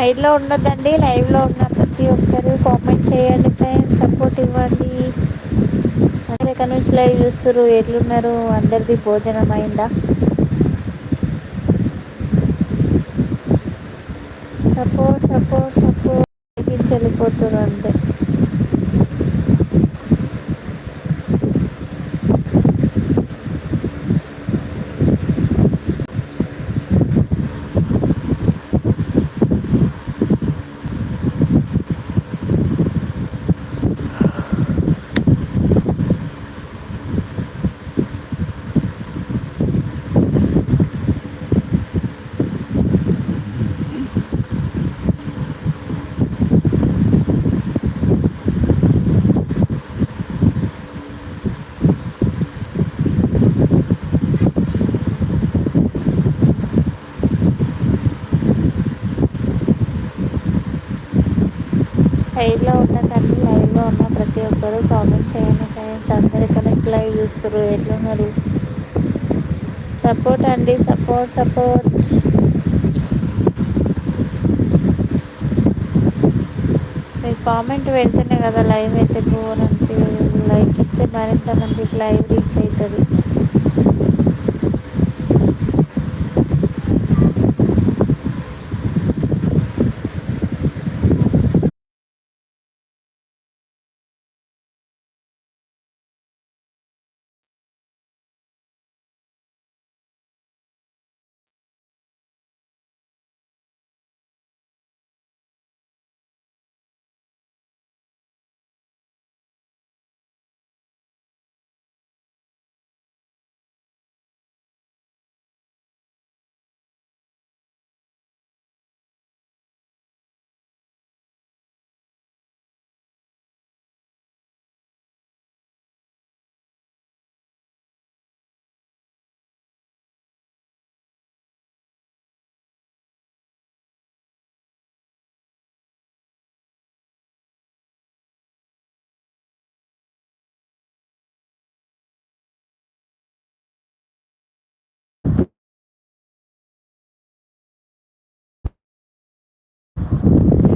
Height ఉండొద్దండి లైవ్లో ఉన్న ప్రతి ఒక్కరు కామెంట్ చేయండి ఫ్రెండ్స్ సపోర్ట్ ఇవ్వండి. అందరు ఎక్కడ నుంచి లైవ్ చూస్తురు ఎట్లున్నారు? అందరిది భోజనం అయిందా సపోర్ట్ సపోర్ట్. సపోర్ట్ వెళ్ళిపోతున్నారు అంతే లైవ్లో ఉన్న కానీ లైవ్లో ఉన్న ప్రతి ఒక్కరు కామెంట్ చేయండి ఫ్రెండ్స్ అందరు ఇక్కడ నుంచి లైవ్ ఎట్లున్నారు సపోర్ట్ అండి సపోర్ట్ సపోర్ట్. మీరు కామెంట్ పెడితేనే కదా లైవ్ అయితే పోవాలంటే లైక్ ఇస్తే మరింత మందికి లైవ్ రీచ్ అవుతుంది.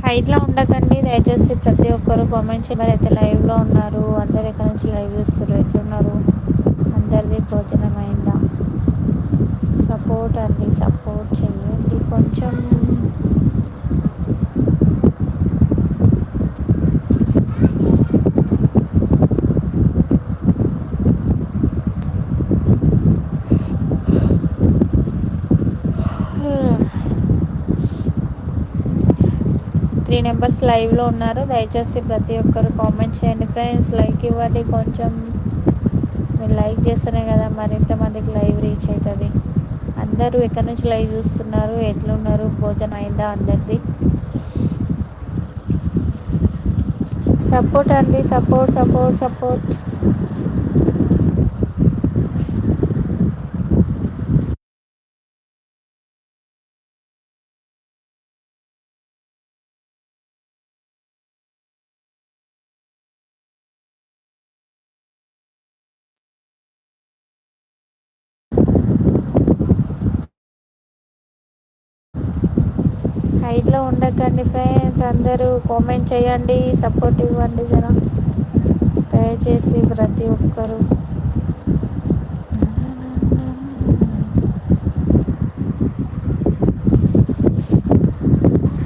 హైట్లో ఉండకండి. దయచేసి ప్రతి ఒక్కరు కామెంట్ ఎవరైతే లైవ్లో ఉన్నారు. అందరు ఎక్కడి నుంచి లైవ్ చూస్తారు ఎట్లున్నారు? అందరిది భోజనం అయిందా సపోర్ట్ అండి. సపోర్ట్ చేయండి. కొంచెం త్రీ మెంబర్స్ లైవ్లో ఉన్నారు. దయచేసి ప్రతి ఒక్కరు కామెంట్ చేయండి ఫ్రెండ్స్. లైక్ ఇవ్వండి. కొంచెం మీరు లైక్ చేస్తేనే కదా మరింత మందికి లైవ్ రీచ్ అవుతుంది అందరూ ఎక్కడి నుంచి లైవ్ చూస్తున్నారు? ఎట్లున్నారు? భోజనం అయిందా అందరిది? సపోర్ట్ అండి. Support support support. హైట్లో ఉండకండి ఫ్రెండ్స్. అందరూ కామెంట్ చేయండి. సపోర్ట్ ఇవ్వండి జర దయచేసి ప్రతి ఒక్కరు.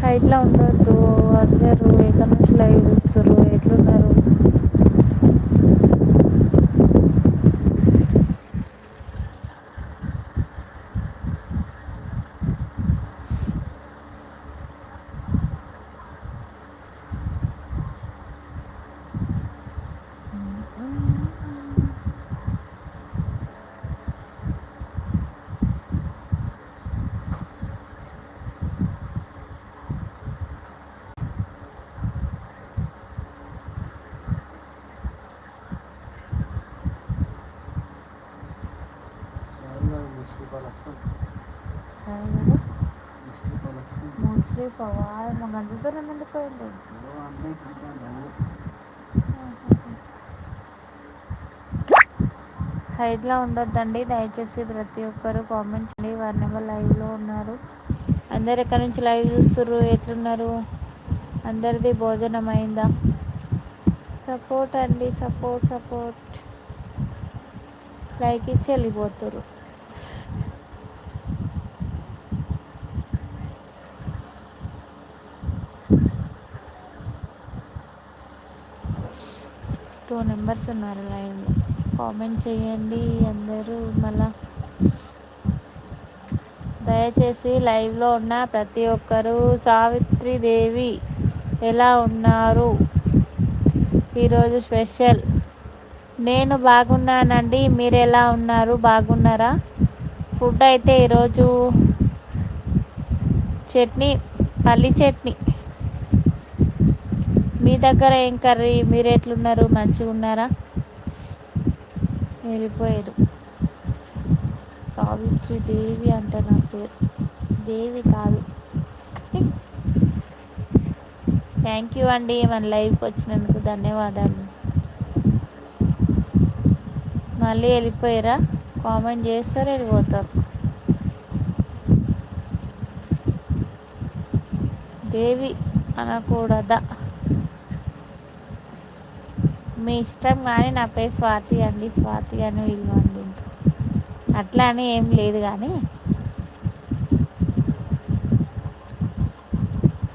హైట్లో ఉండొద్దు. అందరూ ఎక్కడి నుంచి లైవ్ చూస్తారు ఎట్లున్నారు పవార్ మా గంట దూరం ఎందుకు పోయింది హైట్లో ఉండొద్దండి దయచేసి ప్రతి ఒక్కరు కామెంట్ చేయండి. వారి నెంబర్ లైవ్లో ఉన్నారు? అందరు ఎక్కడి నుంచి లైవ్ చూస్తుర్రు? ఎట్లున్నారు? అందరిది భోజనం అయిందా? సపోర్ట్ అండి సపోర్ట్ సపోర్ట్ లైక్ ఇచ్చి వెళ్ళిపోతుర్రు. టూ మెంబర్స్ ఉన్నారు లైన్లో. కామెంట్ చేయండి అందరూ మళ్ళా. దయచేసి లైవ్లో ఉన్న ప్రతి ఒక్కరూ సావిత్రిదేవి ఎలా ఉన్నారు? ఈరోజు స్పెషల్. నేను బాగున్నానండి మీరు ఎలా ఉన్నారు? బాగున్నారా? ఫుడ్ అయితే ఈరోజు చట్నీ పల్లి చట్నీ. మీ దగ్గర ఏం కర్రీ? మీరు ఎట్లున్నారు? మంచిగా ఉన్నారా? వెళ్ళిపోయారు. సావిత్రి దేవి అంట నా పేరు. దేవి కాదు. థ్యాంక్ యూ అండి. మన లైవ్కి వచ్చినందుకు ధన్యవాదాలు. మళ్ళీ వెళ్ళిపోయారా? కామెంట్ చేస్తారు వెళ్ళిపోతారు. దేవి అనకూడదా? మీ ఇష్టం కానీ నా పేరు స్వాతి అండి. స్వాతి అని పిలవండి అట్లా అని ఏం లేదు కానీ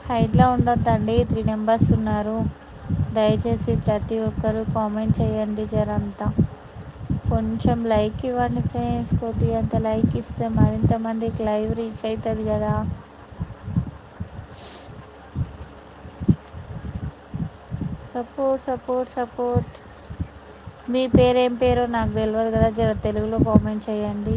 హైట్లో ఉండొద్దండి. త్రీ నెంబర్స్ ఉన్నారు. దయచేసి ప్రతి ఒక్కరు కామెంట్ చేయండి జరంతా కొంచెం లైక్ ఇవ్వండి ఫ్రెండ్స్. కొద్దిగా అంత లైక్ ఇస్తే మరింత మందికి లైవ్ రీచ్ అవుతుంది కదా. సపోర్ట్ సపోర్ట్ సపోర్ట్ మీ పేరేం పేరో నాకు తెలియదు కదా జర తెలుగులో కామెంట్ చేయండి.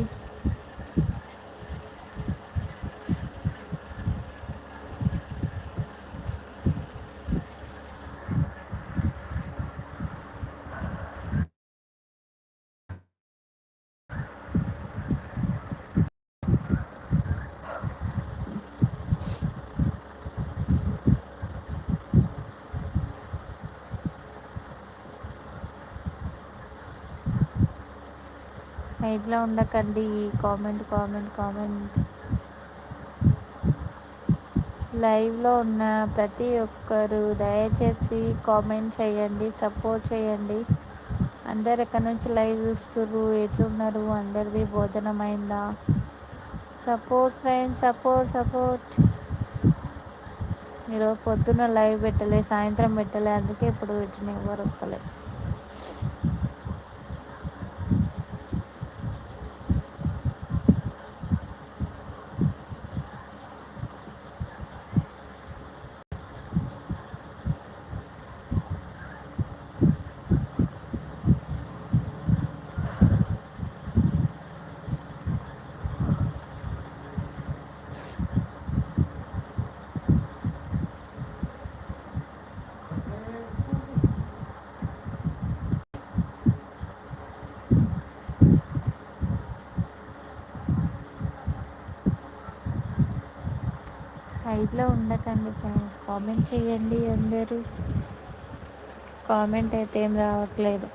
లైవ్లో ఉండకండి. Comment comment comment. లైవ్లో ఉన్న ప్రతి ఒక్కరు దయచేసి కామెంట్ చేయండి సపోర్ట్ చేయండి. అందరు ఎక్కడి నుంచి లైవ్ చూస్తున్నారు ఎట్లున్నారు అందరిది భోజనం అయిందా సపోర్ట్ ఫ్రెండ్స్ సపోర్ట్ సపోర్ట్. ఈరోజు పొద్దున్న లైవ్ పెట్టలే సాయంత్రం పెట్టలే అందుకే ఇప్పుడు వచ్చిన ఎవరు వస్తలేదు హైట్లో ఉండకండి ఫ్రెండ్స్. కామెంట్ చేయండి అందరూ. కామెంట్ అయితే ఏం రావట్లేదు.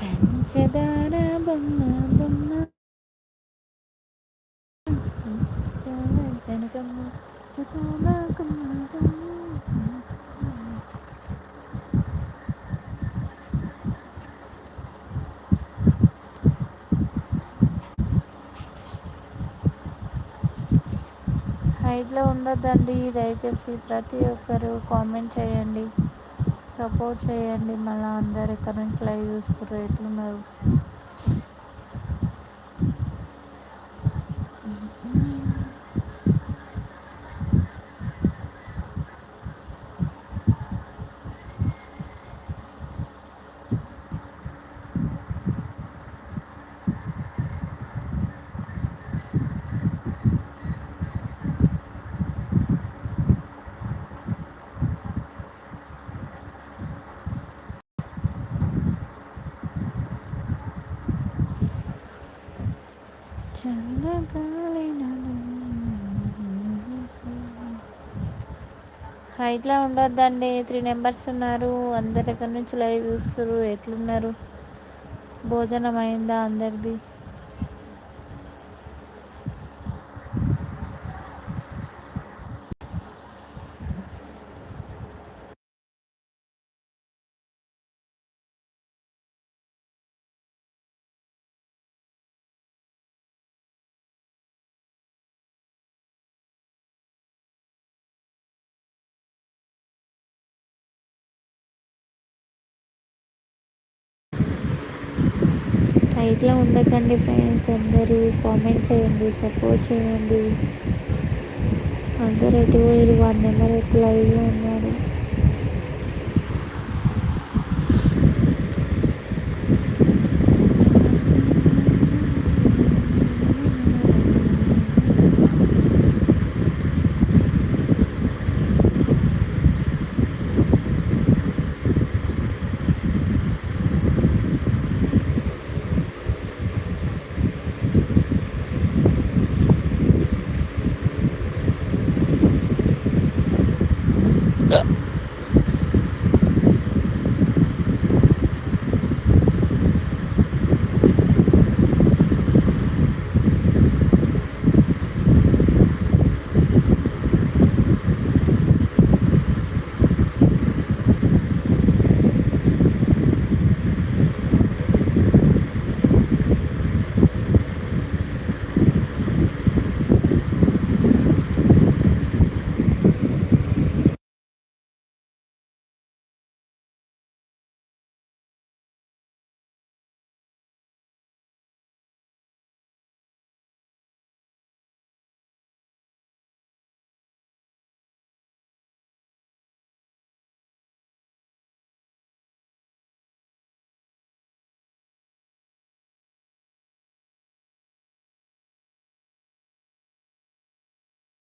పంచదార బొమ్మ బొమ్మ సైడ్లో ఉండొద్దండి. దయచేసి ప్రతి ఒక్కరు కామెంట్ చేయండి. సపోర్ట్ చేయండి. మళ్ళీ అందరు ఇక్కడ నుంచి లైవ్ చూస్తారు ఎట్లున్నారు? హైట్లో ఉండొద్దండి. త్రీ నెంబర్స్ ఉన్నారు. అందరి దగ్గర నుంచి లైవ్ చూస్తారు ఎట్లున్నారు? భోజనం అయిందా అందరిది? లైట్లో ఉండకండి ఫ్రెండ్స్. అందరూ కామెంట్ చేయండి సపోర్ట్ చేయండి. అందరూ ఎటు పోయారు వాడి నెంబర్ ఎట్లా అయ్యి ఉన్నారు?